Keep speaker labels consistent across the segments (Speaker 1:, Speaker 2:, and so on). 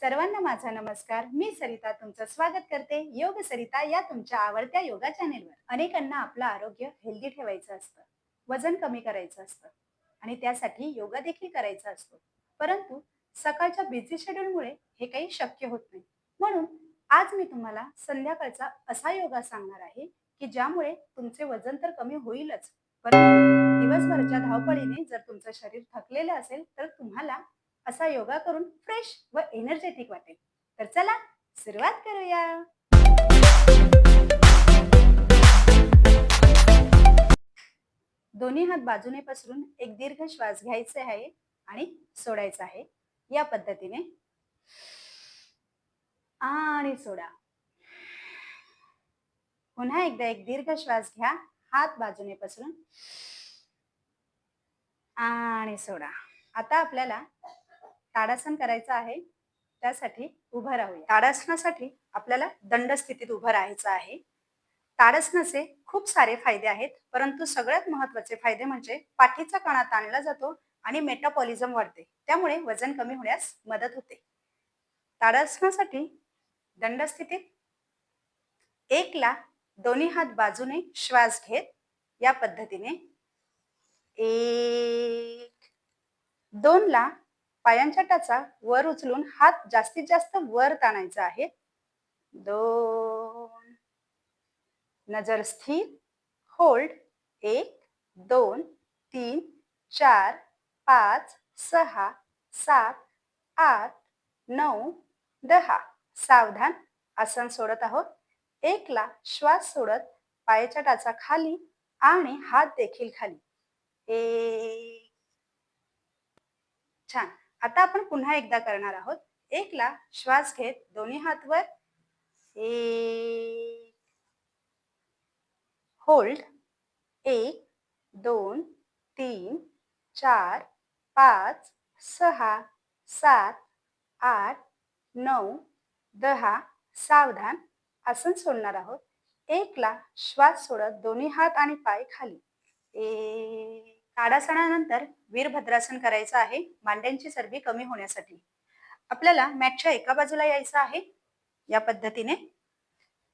Speaker 1: सर्वांना माझा नमस्कार. मी सरिता तुमचं स्वागत करते. योग सरिता या तुमच्या आवडत्या योगा चॅनेलवर. अनेकांना आपलं आरोग्य हेल्दी ठेवायचं असतं. वजन कमी करायचं असतं. आणि त्यासाठी योगा देखील करायचा असतो. परंतु सकाळच्या बिझी शेड्यूलमुळे हे काही शक्य होत नाही. म्हणून आज मी तुम्हाला संध्याकाळचा असा योगा सांगणार आहे की ज्यामुळे तुमचे वजन तर कमी होईलच. परंतु दिवसभरच्या धावपळीने जर तुमचं शरीर थकलेलं असेल तर तुम्हाला असा योगा करून फ्रेश व एनर्जेटिक वाटेल. तर चला सुरुवात करूया. दोन्ही हात बाजूने पसरून एक दीर्घ श्वास घ्यायचे आहे आणि सोडायचा आहे. या पद्धतीने. आणि सोडा. पुन्हा एकदा एक दीर्घ श्वास घ्या. हात बाजूने पसरून. आणि सोडा. आता आपल्याला ताडासन करायचं आहे त्यासाठी उभं राहूया. ताडासनासाठी आपल्याला दंड स्थितीत उभं राहायचं आहे. ताडासनाचे खूप सारे फायदे आहेत परंतु सगळ्यात महत्त्वाचे फायदे म्हणजे पाठीचा कणा ताणला जातो आणि मेटाबॉलिझम वाढते. त्यामुळे वजन कमी होण्यास मदत होते. ताडासनासाठी दंड स्थितीत एकला दोन्ही हात बाजूने श्वास घेत या पद्धतीने एक दोनला पायांच्या टाचा वर उचलून हात जास्तीत जास्त वर ताणायचा आहे. दोन. नजर स्थिर. होल्ड. एक दोन तीन चार पाच सहा सात आठ नऊ दहा. सावधान आसन सोडत आहोत. एकला श्वास सोडत पायाच्या टाचा खाली आणि हात देखील खाली. एक. छान. आता आपण पुन्हा एकदा करणार आहोत. एकला श्वास घेत दोन्ही हात वर एक. होल्ड एक दोन तीन चार पाच सहा सात आठ नऊ दहा सावधान आसन सोडणार आहोत. एकला श्वास सोडत दोन्ही हात आणि पाय खाली. एक. ताडासनानंतर वीरभद्रासन करायचं आहे मांड्यांची चरबी कमी होण्यासाठी. आपल्याला मॅटच्या एका बाजूला यायचं आहे या पद्धतीने.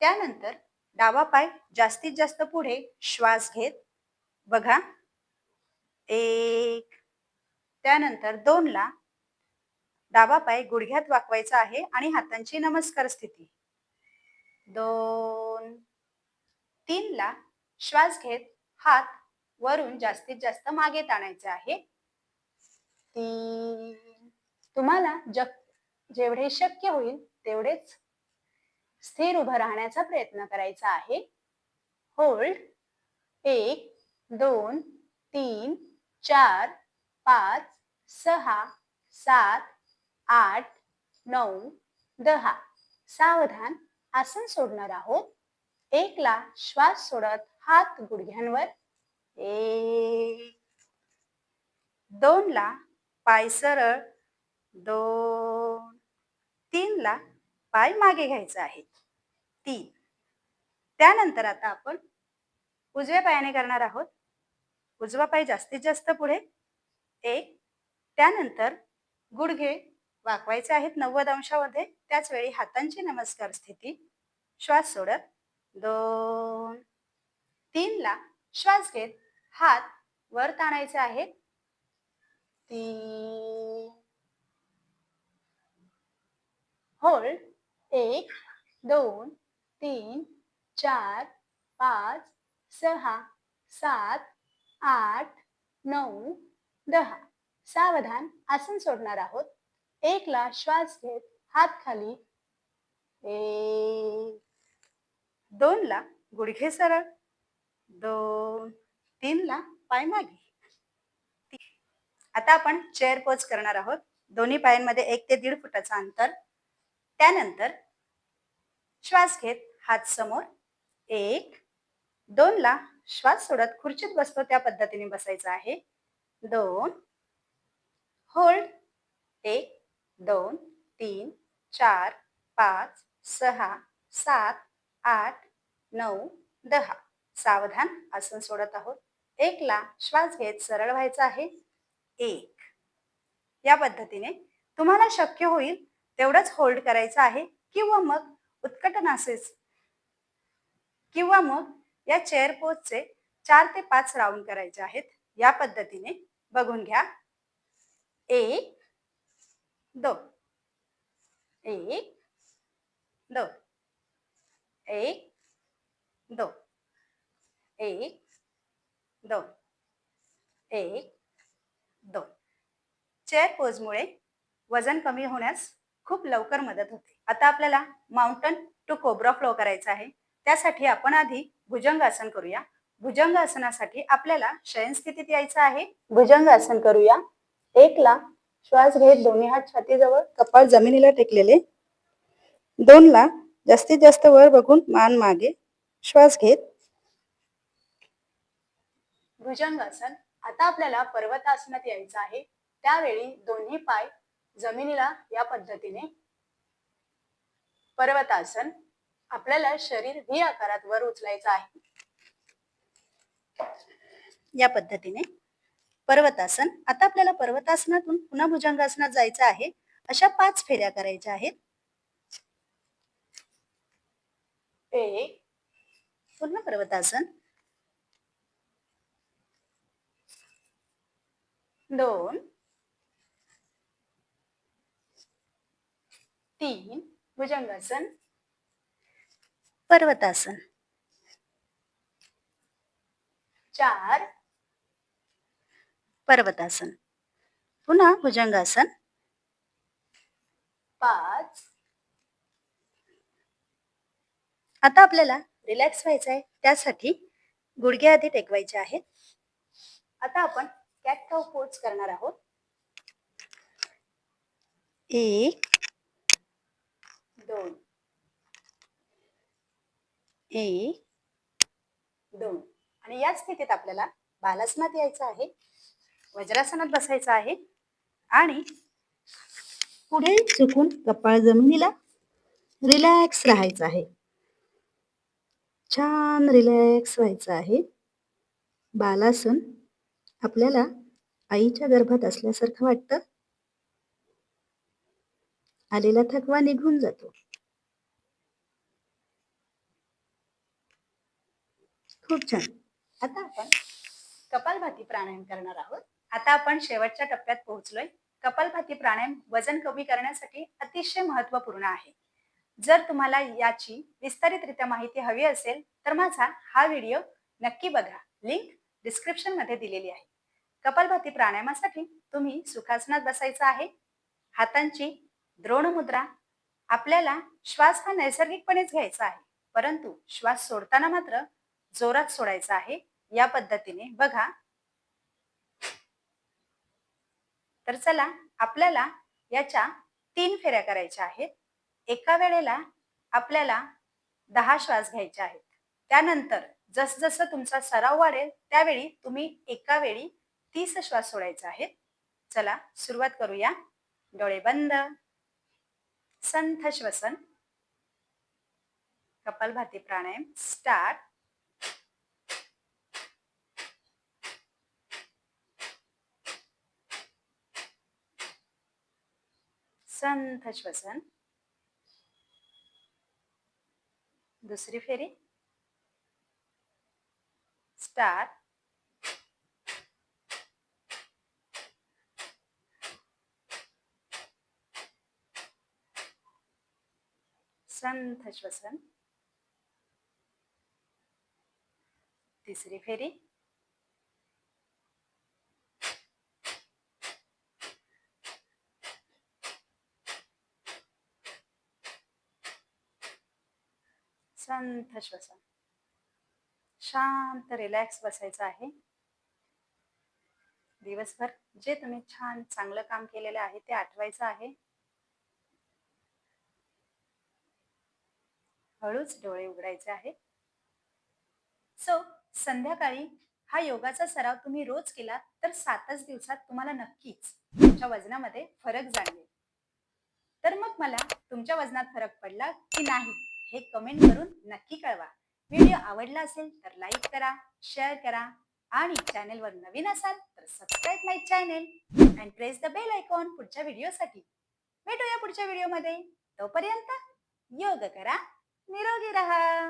Speaker 1: त्यानंतर डावा पाय जास्तीत जास्त पुढे श्वास घेत बघा. एक. त्यानंतर दोनला डावा पाय गुडघ्यात वाकवायचा आहे आणि हातांची नमस्कार स्थिती. दोन. तीनला श्वास घेत हात वरून जास्तीत जास्त मागे ताणायचे आहे. ती तुम्हाला जग जेवढे शक्य होईल तेवढेच स्थिर उभं राहण्याचा प्रयत्न करायचा आहे. होल्ड एक दोन तीन चार पाच सहा सात आठ नऊ दहा. सावधान आसन सोडणार आहोत. एकला श्वास सोडत हात गुडघ्यांवर एक दोनला पाय सरळ दोन तीनला पाय मागे घ्यायचा आहे. तीन. त्यानंतर आता आपण उजव्या पायाने करणार आहोत. उजवा पाय जास्तीत जास्त पुढे. एक. त्यानंतर गुडघे वाकवायचे आहेत नव्वद अंशामध्ये. त्याच वेळी हातांची नमस्कार स्थिती. श्वास सोडत. दोन. तीनला श्वास घेत. हात वर ताणायचे आहेत. तीन. होल्ड एक दोन तीन चार पाच सहा सात आठ नऊ दहा. सावधान आसन सोडणार आहोत. एकला श्वास घेत हात खाली. एक. दोन ला गुडघे सरळ. दोन. तीनला पाय मागे. आता आपण चेअर पोज करणार आहोत. दोन्ही पायांमध्ये एक ते दीड फुटाचं अंतर. त्यानंतर श्वास घेत हात समोर. एक दोन ला श्वास सोडत खुर्चीत बसतो त्या पद्धतीने बसायचं आहे. दोन होल्ड एक दोन तीन चार पाच सहा सात आठ नऊ दहा. सावधान आसन सोडत आहोत. एकला श्वास घेत सरळ व्हायचा आहे? एक. या पद्धतीने तुम्हाला शक्य होईल तेवढंच होल्ड करायचं आहे किंवा मग उत्कटनासेच किंवा मग या चेअर पोजचे चार ते पाच राऊंड करायचे आहेत. या पद्धतीने बघून घ्या. एक दोन. एक दोन. एक दोन. एक दोन. एक दोन. चेअर पोजमुळे वजन कमी होण्यास खूप लवकर मदत होते. आता आपल्याला माउंटन टू कोब्रा फ्लो करायचा आहे. त्यासाठी आपण आधी भुजंगासन करूया. भुजंगासनासाठी आपल्याला शयन स्थितीत यायचं आहे. भुजंगासन करूया. एकला श्वास घेत दोन्ही हात छातीजवळ कपाळ जमिनीला टेकलेले. दोनला जास्तीत जास्त वर बघून मान मागे श्वास घेत भुजंगासन आता आपल्याला पर्वतासनात यायचं आहे. त्यावेळी दोन्ही पाय जमिनीला या पद्धतीने. पर्वतासन आपल्याला शरीर व्ही आकारात वर उचलायचं आहे. या पद्धतीने पर्वतासन आता आपल्याला पर्वतासनातून पुन्हा भुजंगासनात जायचं आहे. अशा पाच फेऱ्या करायच्या आहेत. एक पुन्हा पर्वतासन दोन तीन भुजंगासन पर्वतासन. चार पर्वतासन. पुन्हा भुजंगासन. पाच आता आपल्याला रिलॅक्स व्हायचं आहे त्यासाठी गुडघे आधी टेकवायचे आहेत. आता आपण कॅट काव पोज करणार आहोत. एक दोन. एक दोन. आणि या स्थितीत आपल्याला बालासनात यायचं आहे वज्रासनात बसायचं आहे आणि पुढे चुकून कपाळ जमिनीला रिलॅक्स राहायचं आहे. छान रिलॅक्स व्हायचं आहे. बालासन आपल्याला आईच्या गर्भात असल्यासारखं वाटतं? आलेला थकवा निघून जातो. खूप छान. आता आपण कपालभाती प्राणायाम करणार आहोत. आता आपण शेवटच्या टप्प्यात पोहोचलोय. कपालभाती प्राणायाम वजन कमी करण्यासाठी अतिशय महत्त्वपूर्ण आहे. जर तुम्हाला याची विस्तारितरित्या माहिती हवी असेल तर माझा हा व्हिडिओ नक्की बघा. लिंक डिस्क्रिप्शनमध्ये दिलेली आहे. कपालभाती प्राणायामासाठी तुम्ही सुखासनात बसायचं आहे. हातांची द्रोण मुद्रा आपल्याला श्वास हा नैसर्गिकपणेच घ्यायचा आहे. परंतु श्वास सोडताना मात्र जोरात सोडायचा आहे. या पद्धतीने बघा. तर चला आपल्याला याच्या तीन फेऱ्या करायच्या आहेत. एका वेळेला आपल्याला दहा श्वास घ्यायचे आहेत. त्यानंतर जसजसं तुमचा सराव वाढेल त्यावेळी तुम्ही एका वेळी तीस श्वास सोडायचा आहे चला सुरुवात करूया. डोळे बंद. संथ श्वसन. कपालभाती प्राणायाम. स्टार्ट. संथ श्वसन. दुसरी फेरी. स्टार्ट संथ श्वसन. तिसरी फेरी. संथ श्वसन. शांत रिलॅक्स बसायचं आहे. दिवसभर जे तुम्ही छान चांगलं काम केलेलं आहे ते आठवायचं आहे. हळूच डोळे उघडायचे आहे सो संध्याकाळी हा योगाचा सराव तुम्ही रोज केला तर सातच दिवसात तुम्हाला नक्कीच तुमच्या वजनामध्ये फरक जाणवेल. तर मग मला तुमच्या वजनात फरक पडला की नाही हे कमेंट करून नक्की कळवा. व्हिडिओ आवडला असेल तर लाईक करा शेअर करा आणि चॅनेलवर नवीन असाल तर subscribe my channel and press the bell icon पुढच्या व्हिडिओसाठी. भेटूया पुढच्या व्हिडिओमध्ये. तोपर्यंत योग करा निरोगी रहा.